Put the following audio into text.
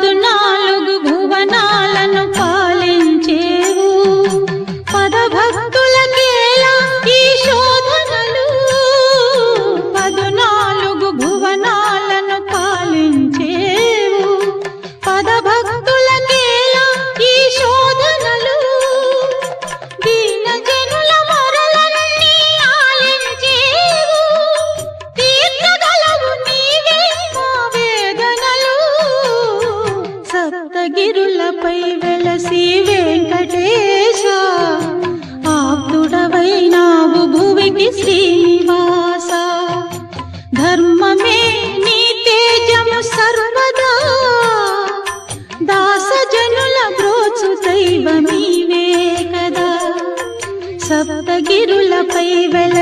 the night. సప్తగిరులపై వెలసి వెంకటేశ ఆప్తుడవైనావు భువికి శ్రీనివాస. ధర్మమే నీ తేజము సర్వదా. దాసజనుల బ్రోచు దైవమీవే కదా. సప్తగిరులపై వెల